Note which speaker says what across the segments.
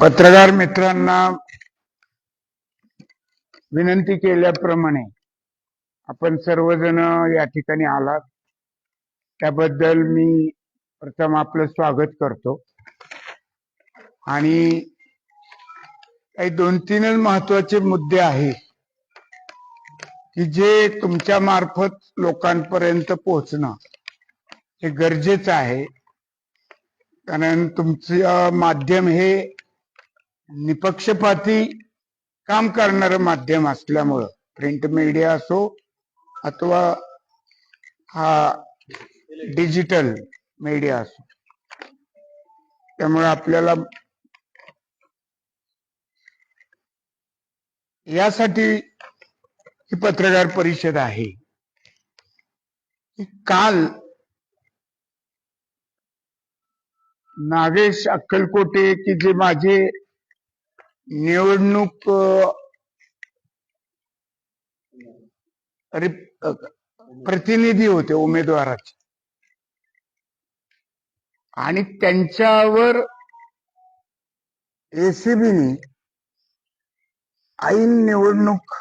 Speaker 1: पत्रकार मित्रांना विनंती केल्याप्रमाणे आपण सर्वजण या ठिकाणी आलात. त्याबद्दल मी प्रथम आपलं स्वागत करतो. आणि काही दोन तीनच महत्त्वाचे मुद्दे आहेत की जे तुमच्या मार्फत लोकांपर्यंत पोहोचणं हे गरजेचं आहे. कारण तुमचं माध्यम हे निपक्षपाती काम करणारं माध्यम असल्यामुळं प्रिंट मीडिया असो अथवा हा डिजिटल मीडिया असो. त्यामुळे आपल्याला यासाठी ही पत्रकार परिषद आहे. काल नागेश अक्कलकोटे की जे माझे निवडणूक प्रतिनिधी होते उमेदवाराचे. आणि त्यांच्यावर एसीबीने ऐन निवडणूक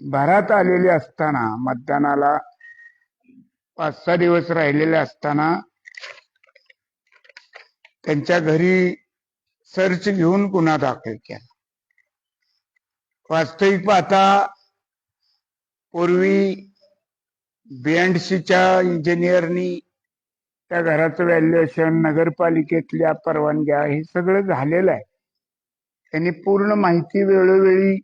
Speaker 1: भरात आलेली असताना मतदानाला पाच सहा दिवस राहिलेले असताना त्यांच्या घरी सर्च घेऊन गुन्हा दाखल केला. वास्तविक पाहता पूर्वी बीएनडसीच्या इंजिनियरनी त्या घराचं व्हॅल्युएशन नगरपालिकेतल्या परवानग्या हे सगळं झालेलं आहे. त्यांनी पूर्ण माहिती वेळोवेळी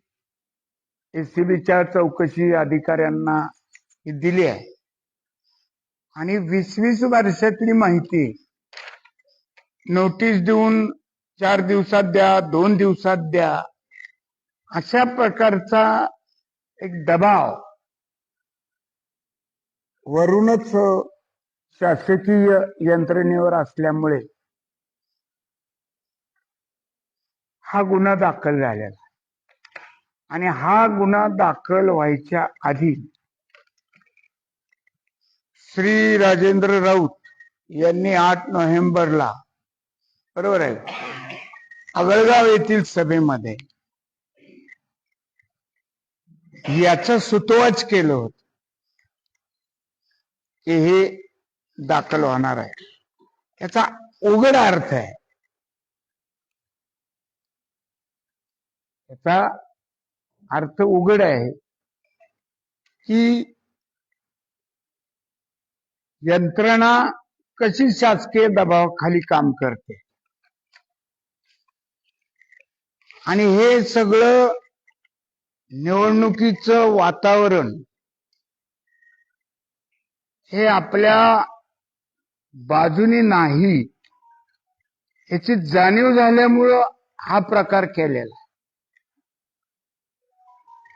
Speaker 1: एसीबीच्या चौकशी अधिकाऱ्यांना दिली आहे. आणि वीस वीस वर्षातली माहिती नोटीस देऊन चार दिवसात द्या दोन दिवसात द्या. अशा प्रकारचा एक दबाव वरूनच शासकीय यंत्रणेवर असल्यामुळे हा गुन्हा दाखल झालेला आणि हा गुन्हा दाखल व्हायच्या आधी श्री राजेंद्र राऊत यांनी आठ नोव्हेंबरला बरोबर आहे? आगळगाव येथील सभेमध्ये याचा सुतोवाच केलं होत की हे दाखल होणार आहे. याचा उघड अर्थ आहे. याचा अर्थ उघड आहे की यंत्रणा कशी शासकीय दबावाखाली काम करते? आणि हे सगळं निवडणुकीचं वातावरण हे आपल्या बाजूने नाही याची जाणीव झाल्यामुळं हा प्रकार केलेला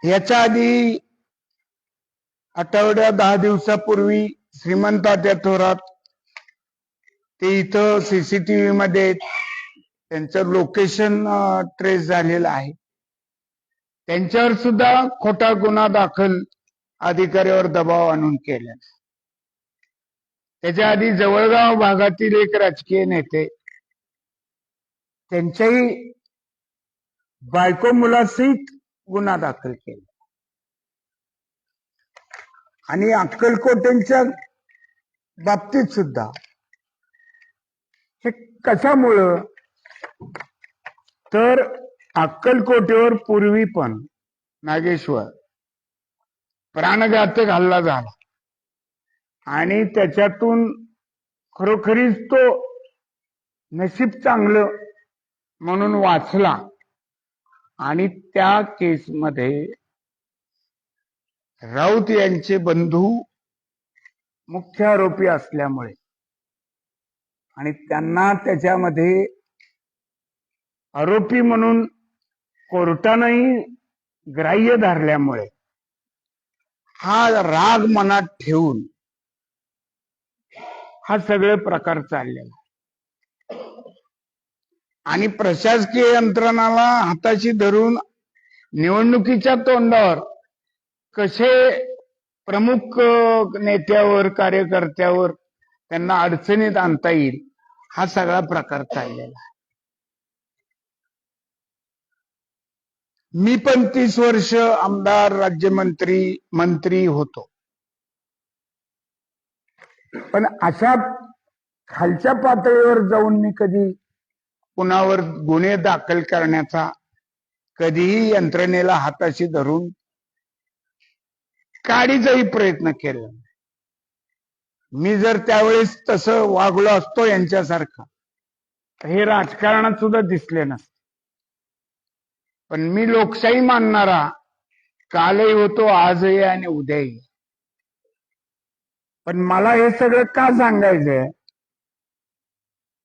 Speaker 1: याच्या आधी आठवड्या दहा दिवसापूर्वी श्रीमंताच्या थोरात ते इथं सीसीटीव्ही मध्ये आहेत. त्यांचं लोकेशन ट्रेस झालेलं आहे. त्यांच्यावर सुद्धा खोटा गुन्हा दाखल अधिकाऱ्यावर दबाव आणून केला त्याच्या आधी जवळगाव भागातील एक राजकीय नेते त्यांच्याही बायको मुलासहित गुन्हा दाखल केला. आणि अक्कलकोटेंच्या बाबतीत सुद्धा हे कशामुळं तर अक्कलकोटेवर पूर्वी पण नागेश्वर प्राणघातक हल्ला झाला. आणि त्याच्यातून खरोखरीच तो नशीब चांगलं म्हणून वाचला. आणि त्या केसमध्ये राऊत यांचे बंधू मुख्य आरोपी असल्यामुळे आणि त्यांना त्याच्यामध्ये आरोपी म्हणून कोर्टानंही ग्राह्य धरल्यामुळे हा राग मनात ठेवून हा सगळे प्रकार चाललेला आणि प्रशासकीय यंत्रणाला हाताशी धरून निवडणुकीच्या तोंडावर कसे प्रमुख नेत्यावर कार्यकर्त्यावर त्यांना अडचणीत आणता येईल हा सगळा प्रकार चाललेला मी पण तीस वर्ष आमदार राज्यमंत्री मंत्री होतो पण अशा खालच्या पातळीवर जाऊन मी कधी कुणावर गुन्हे दाखल करण्याचा कधीही यंत्रणेला हाताशी धरून काडीचाही प्रयत्न केला नाही. मी जर त्यावेळेस तसं वागलो असतो यांच्यासारखं तर हे राजकारणात सुद्धा दिसले नसते पण मी लोकशाही मानणारा कालही होतो आजही आणि उद्याही. पण मला हे सगळं का सांगायचंय?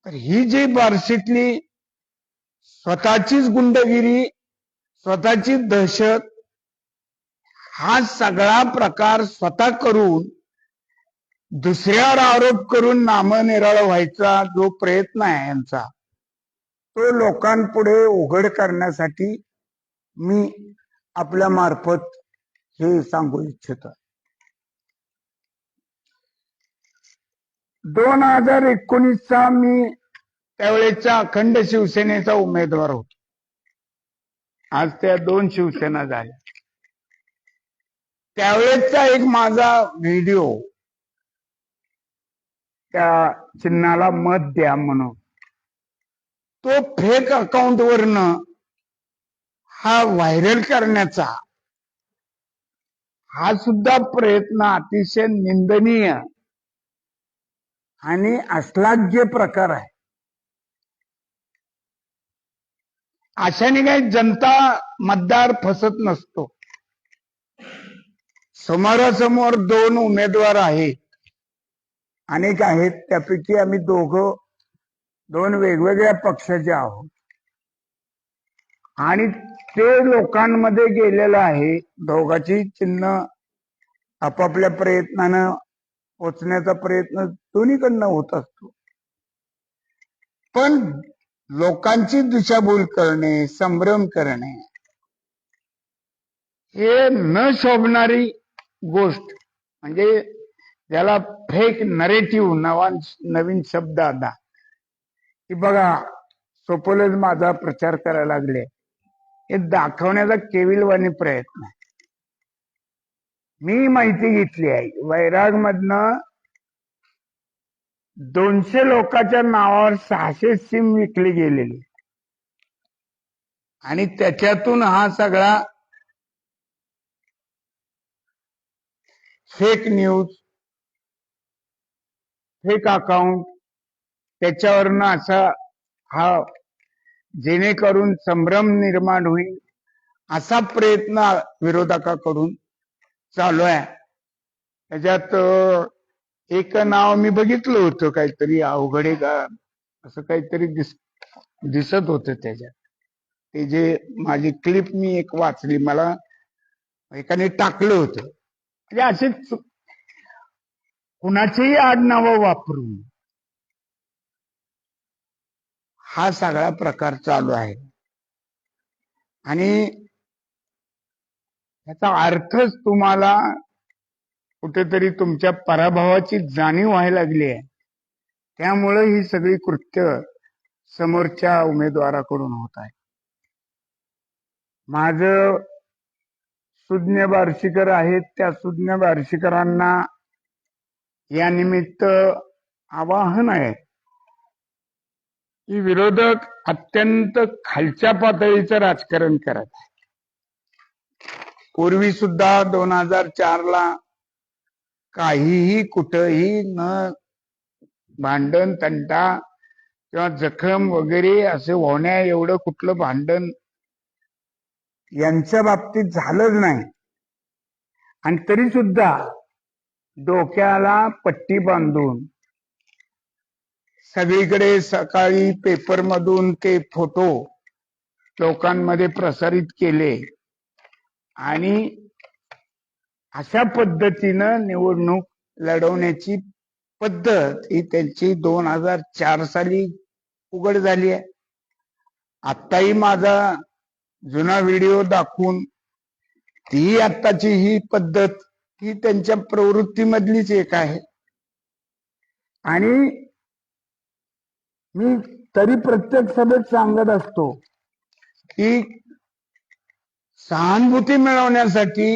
Speaker 1: तर ही जी बार्शीतली स्वतःचीच गुंडगिरी स्वतःची दहशत हा सगळा प्रकार स्वतः करून दुसऱ्यावर आरोप करून नामनिराळ व्हायचा जो प्रयत्न आहे यांचा तो लोकांपुढे उघड करण्यासाठी मी आपल्या मार्फत हे सांगू इच्छितो. दोन हजार एकोणीसचा मी त्यावेळेच्या अखंड शिवसेनेचा उमेदवार होतो. आज त्या दोन शिवसेना झाल्या. त्यावेळेसचा एक माझा व्हिडिओ त्या चिन्हाला मत द्या म्हणून. तो फेक अकाउंट वरनं हा व्हायरल करण्याचा हा सुद्धा प्रयत्न अतिशय निंदनीय आणि अश्लाघ्य प्रकार आहे. अशाने काही जनता मतदार फसत नसतो. समोरासमोर दोन उमेदवार आहेत. अनेक आहेत त्यापैकी आम्ही दोघं दोन वेगवेगळ्या पक्षाचे आहोत. आणि ते लोकांमध्ये गेलेलं आहे. दोघाची चिन्ह आपापल्या प्रयत्नानं पोचण्याचा प्रयत्न दोन्हीकडनं होत असतो. पण लोकांची दिशाभूल करणे संभ्रम करणे हे न शोभणारी गोष्ट म्हणजे ज्याला फेक नरेटिव्ह नवा नवीन शब्द आला. की बघा सोपोलच माझा प्रचार करायला लागले. हे दाखवण्याचा केविलवाणी प्रयत्न आहे. मी माहिती घेतली आहे वैराग मधनं दोनशे लोकांच्या नावावर सहाशे सिम विकली गेलेली. आणि त्याच्यातून हा सगळा फेक न्यूज फेक अकाउंट त्याच्यावरनं असा हा जेणेकरून संभ्रम निर्माण होईल असा प्रयत्न विरोधकाकडून चालू आहे. त्याच्यात एक नाव मी बघितलं होतं काहीतरी अवघडे का असं काहीतरी दिस दिसत होतं त्याच्यात. ते जे माझी क्लिप मी एक वाचली मला एकाने टाकलं होतं. म्हणजे असेच कुणाचीही आडनावं वापरून हा सगळा प्रकार चालू आहे. आणि याचा अर्थच तुम्हाला कुठेतरी तुमच्या पराभवाची जाणीव व्हायला लागली आहे. त्यामुळे ही सगळी कृत्य समोरच्या उमेदवाराकडून होत आहे. माझ सुज्ञ बार्शीकर आहेत त्या सुज्ञ बार्शीकरांना या निमित्त आवाहन आहे. की विरोधक अत्यंत खालच्या पातळीचं राजकारण करत आहे पूर्वी सुद्धा दोन हजार चार ला काहीही कुठंही न भांडण तंटा किंवा जखम वगैरे असे होण्या एवढं कुठलं भांडण यांच्या बाबतीत झालंच नाही. आणि तरी सुद्धा डोक्याला पट्टी बांधून सगळीकडे सकाळी पेपर मधून ते फोटो लोकांमध्ये प्रसारित केले. आणि अशा पद्धतीनं निवडणूक लढवण्याची पद्धत ही त्यांची दोन हजार चार साली उघड झाली आहे. आत्ताही माझा जुना व्हिडिओ दाखवून ती आत्ताची ही पद्धत ही त्यांच्या प्रवृत्तीमधलीच एक आहे. आणि मी तरी प्रत्येक सभेत सांगत असतो की सहानुभूती मिळवण्यासाठी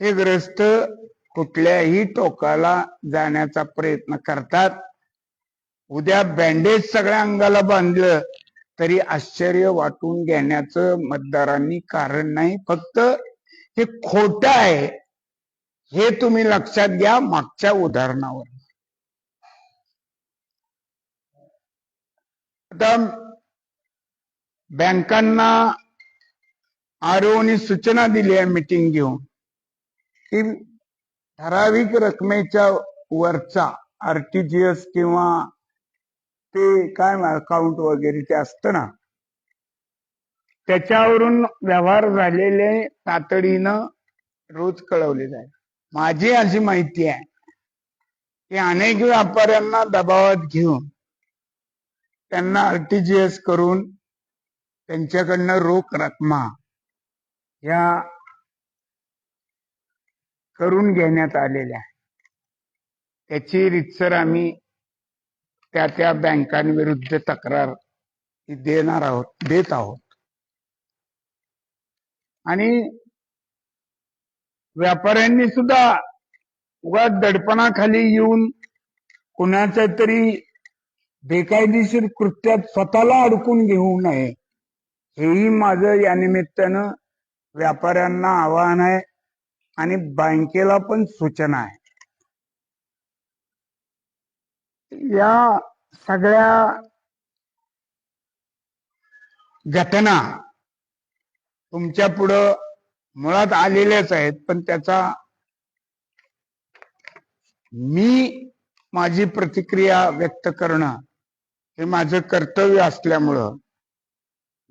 Speaker 1: हे ग्रस्त कुठल्याही टोकाला जाण्याचा प्रयत्न करतात. उद्या बँडेज सगळ्या अंगाला बांधलं तरी आश्चर्य वाटून घेण्याचं मतदारांनी कारण नाही. फक्त हे खोट आहे हे तुम्ही लक्षात घ्या मागच्या उदाहरणावर आता बँकांना आरओनी सूचना दिली आहे मिटिंग घेऊन की ठराविक रकमेच्या वरचा आरटीजीएस किंवा ते काय अकाउंट वगैरे ते असतं ना त्याच्यावरून व्यवहार झालेले तातडीनं रोज कळवले जाईल. माझी अशी माहिती आहे की अनेक व्यापाऱ्यांना दबावात घेऊन त्यांना आरटीजीएस करून त्यांच्याकडनं रोख रकमा या करून घेण्यात आलेल्या आहे त्याची रितसर आम्ही त्या त्या बँकांविरुद्ध तक्रार देणार आहोत देत आहोत. आणि व्यापाऱ्यांनी सुद्धा उगा दडपणाखाली येऊन कुणाच्या तरी बेकायदेशीर कृत्यात स्वतःला अडकून घेऊ नये. हेही माझं या निमित्तानं व्यापाऱ्यांना आवाहन आहे आणि बँकेला पण सूचना आहे. या सगळ्या घटना तुमच्या पुढं मुळात आलेल्याच आहेत पण त्याचा मी माझी प्रतिक्रिया व्यक्त करणं हे माझं कर्तव्य असल्यामुळं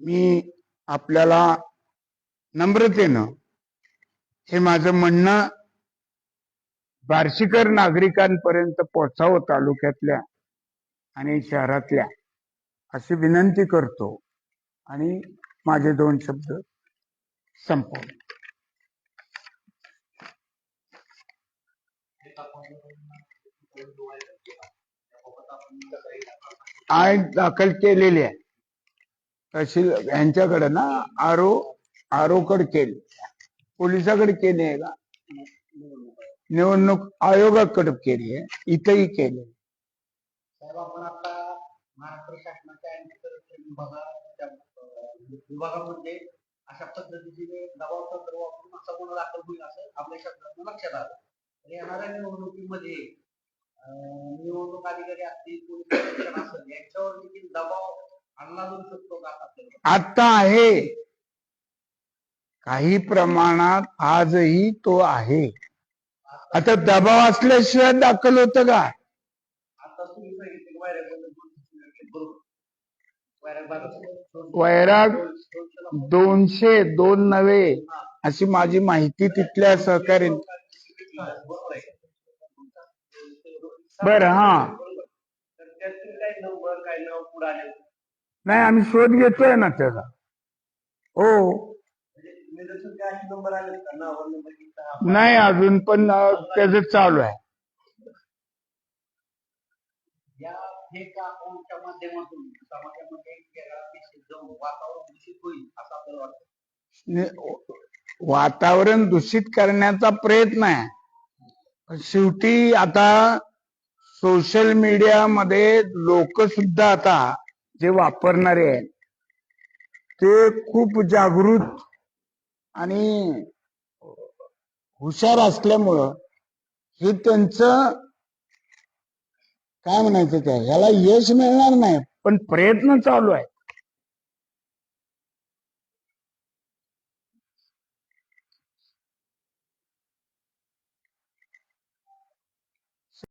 Speaker 1: मी आपल्याला नम्रतेनं हे माझं म्हणणं बार्शीकर नागरिकांपर्यंत पोहोचावं तालुक्यातल्या आणि शहरातल्या अशी विनंती करतो आणि माझे दोन शब्द संपवले आज दाखल केलेली आहे. तहसील यांच्याकडे ना आरो आरोकड केले. पोलिसाकडे केली आहे का? निवडणूक आयोगाकडे केली आहे. इथंही केले
Speaker 2: महाराष्ट्र शासनाच्या विभागामध्ये अशा पद्धतीने दबाव तंत्र वापरून असा गुन्हा दाखल होईल असं आपल्या शासनातून लक्षात आलं. येणाऱ्या निवडणुकीमध्ये निवडणूक अधिकारी असतील पोलीस प्रशासन असेल यांच्यावर देखील दबाव आणला जाऊ शकतो का आपल्याला
Speaker 1: आता आहे. काही प्रमाणात आजही तो आहे. आता दबाव असल्याशिवाय दाखल होतं का?
Speaker 2: वैराग
Speaker 1: दोनशे दोन नव्हे अशी माझी माहिती तिथल्या सहकारी बर हा.
Speaker 2: तर त्यातील काही नंबर काही नाव पुढे आले?
Speaker 1: नाही आम्ही शोध घेतोय ना त्याचा. हो.
Speaker 2: म्हणजे निदर्शन काय असे नंबर आले का? नाव नंबर की सहा
Speaker 1: नाही अजून पण अं, त्याचं चालू आहे.
Speaker 2: या फेक अकाउंटच्या माध्यमातून समाजामध्ये एक वेगळा मेसेज जाऊन वातावरण दूषित होईल असं आपल्याला वाटतं.
Speaker 1: नि- वातावरण दूषित करण्याचा प्रयत्न आहे. पण शेवटी आता सोशल मीडियामध्ये लोक सुद्धा आता जे वापरणारे आहेत ते खूप जागृत आणि हुशार असल्यामुळं हे त्यांचं काय म्हणायचं त्या ह्याला यश मिळणार नाही पण प्रयत्न चालू आहे